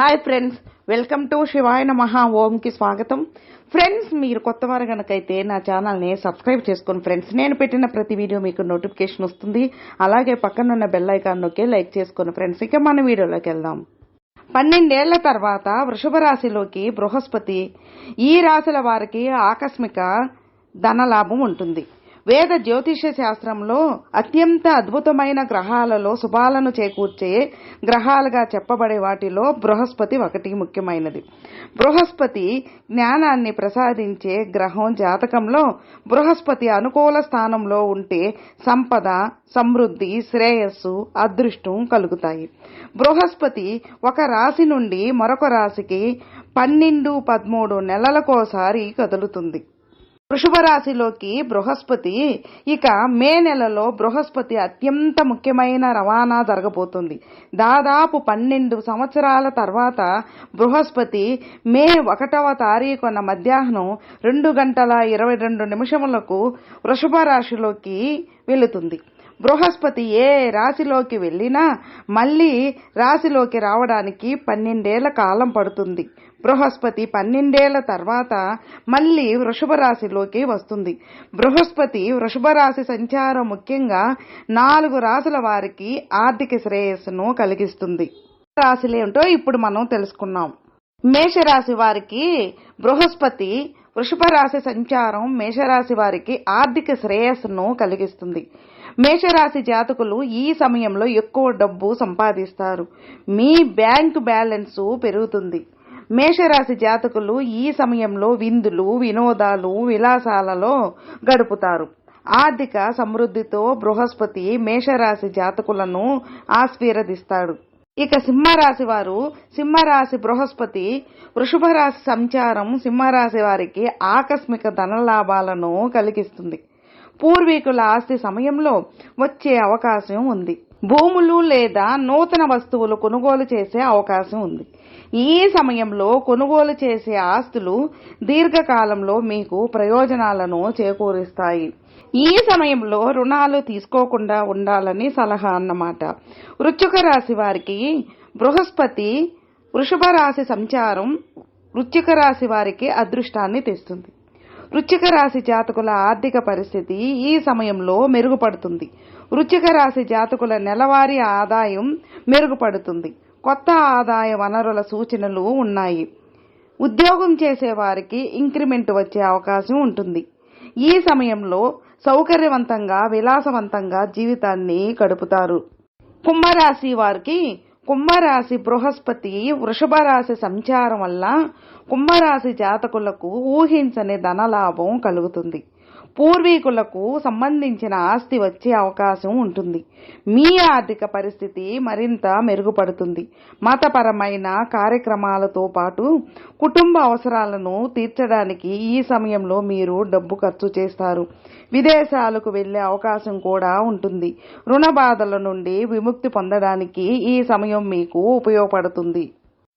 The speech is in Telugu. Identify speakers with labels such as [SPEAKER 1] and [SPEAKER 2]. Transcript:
[SPEAKER 1] హాయ్ ఫ్రెండ్స్ వెల్కమ్ టు శివాయ నమః ఓంకి స్వాగతం ఫ్రెండ్స్ మీరు కొత్త వారు కనుకైతే నా ఛానల్ని సబ్స్క్రైబ్ చేసుకోండి ఫ్రెండ్స్ నేను పెట్టిన ప్రతి వీడియో మీకు నోటిఫికేషన్ వస్తుంది అలాగే పక్కనున్న బెల్ ఐకాన్ నొక్కి లైక్ చేసుకోండి ఫ్రెండ్స్ ఇక మన వీడియోలోకి వెళ్దాం పన్నెండేళ్ళ తర్వాత వృషభ రాశిలోకి బృహస్పతి ఈ రాశుల వారికి ఆకస్మిక ధనలాభం ఉంటుంది వేద జ్యోతిష శాస్త్రంలో అత్యంత అద్భుతమైన గ్రహాలలో శుభాలను చేకూర్చే గ్రహాలుగా చెప్పబడే వాటిలో బృహస్పతి ఒకటి ముఖ్యమైనది. బృహస్పతి జ్ఞానాన్ని ప్రసాదించే గ్రహం జాతకంలో బృహస్పతి అనుకూల స్థానంలో ఉంటే సంపద సమృద్ధి శ్రేయస్సు అదృష్టం కలుగుతాయి. బృహస్పతి ఒక రాశి నుండి మరొక రాశికి పన్నెండు పదమూడు నెలలకోసారి కదులుతుంది. వృషభ రాశిలోకి బృహస్పతి ఇక మే నెలలో బృహస్పతి అత్యంత ముఖ్యమైన రవాణా జరగబోతుంది. దాదాపు పన్నెండు సంవత్సరాల తర్వాత బృహస్పతి మే ఒకటవ తారీఖున మధ్యాహ్నం రెండు గంటల ఇరవై రెండు నిమిషములకు వృషభ రాశిలోకి వెళుతుంది. బృహస్పతి ఏ రాశిలోకి వెళ్ళినా మళ్ళీ రాశిలోకి రావడానికి పన్నెండేళ్ళ కాలం పడుతుంది. బృహస్పతి పన్నెండేళ్ళ తర్వాత మళ్ళీ వృషభ రాశిలోకి వస్తుంది. బృహస్పతి వృషభ రాశి సంచారం ముఖ్యంగా నాలుగు రాశుల వారికి ఆర్థిక శ్రేయస్సును కలిగిస్తుంది. రాశులేంటో ఇప్పుడు మనం తెలుసుకున్నాం. మేషరాశి వారికి బృహస్పతి వృషభ రాశి సంచారం మేషరాశి వారికి ఆర్థిక శ్రేయస్సును కలిగిస్తుంది. మేషరాశి జాతకులు ఈ సమయంలో ఎక్కువ డబ్బు సంపాదిస్తారు. మీ బ్యాంక్ బ్యాలెన్సు పెరుగుతుంది. మేషరాశి జాతకులు ఈ సమయంలో విందులు వినోదాలు విలాసాలలో గడుపుతారు. ఆర్థిక సమృద్ధితో బృహస్పతి మేషరాశి జాతకులను ఆశీర్వదిస్తాడు. ఇక సింహరాశి వారు సింహరాశి బృహస్పతి వృషభ రాశి సంచారం సింహరాశి వారికి ఆకస్మిక ధనలాభాలను కలిగిస్తుంది. పూర్వీకుల ఆస్తి సమయంలో వచ్చే అవకాశం ఉంది. భూములు లేదా నూతన వస్తువులు కొనుగోలు చేసే అవకాశం ఉంది. ఈ సమయంలో కొనుగోలు చేసే ఆస్తులు దీర్ఘకాలంలో మీకు ప్రయోజనాలను చేకూరుస్తాయి. ఈ సమయంలో రుణాలు తీసుకోకుండా ఉండాలని సలహా అన్నమాట. వృశ్చిక రాశి వారికి బృహస్పతి వృషభ రాశి సంచారం వృశ్చిక రాశి వారికి అదృష్టాన్ని తెస్తుంది. వృచ్చిక రాశి జాతకుల ఆర్థిక పరిస్థితి ఈ సమయంలో మెరుగుపడుతుంది. వృచ్చిక రాశి జాతకుల నెలవారీ ఆదాయం మెరుగుపడుతుంది. కొత్త ఆదాయ వనరుల సూచనలు ఉన్నాయి. ఉద్యోగం చేసే వారికి ఇంక్రిమెంట్ వచ్చే అవకాశం ఉంటుంది. ఈ సమయంలో సౌకర్యవంతంగా విలాసవంతంగా జీవితాన్ని గడుపుతారు. కుంభరాశి వారికి కుంభరాశి బృహస్పతి వృషభరాశి సంచారం వల్ల కుంభరాశి జాతకులకు ఊహించని ధనలాభం కలుగుతుంది. పూర్వీకులకు సంబంధించిన ఆస్తి వచ్చే అవకాశం ఉంటుంది. మీ ఆర్థిక పరిస్థితి మరింత మెరుగుపడుతుంది. మతపరమైన కార్యక్రమాలతో పాటు కుటుంబ అవసరాలను తీర్చడానికి ఈ సమయంలో మీరు డబ్బు ఖర్చు చేస్తారు. విదేశాలకు వెళ్ళే అవకాశం కూడా ఉంటుంది. రుణ బాధల నుండి విముక్తి పొందడానికి ఈ సమయం మీకు ఉపయోగపడుతుంది.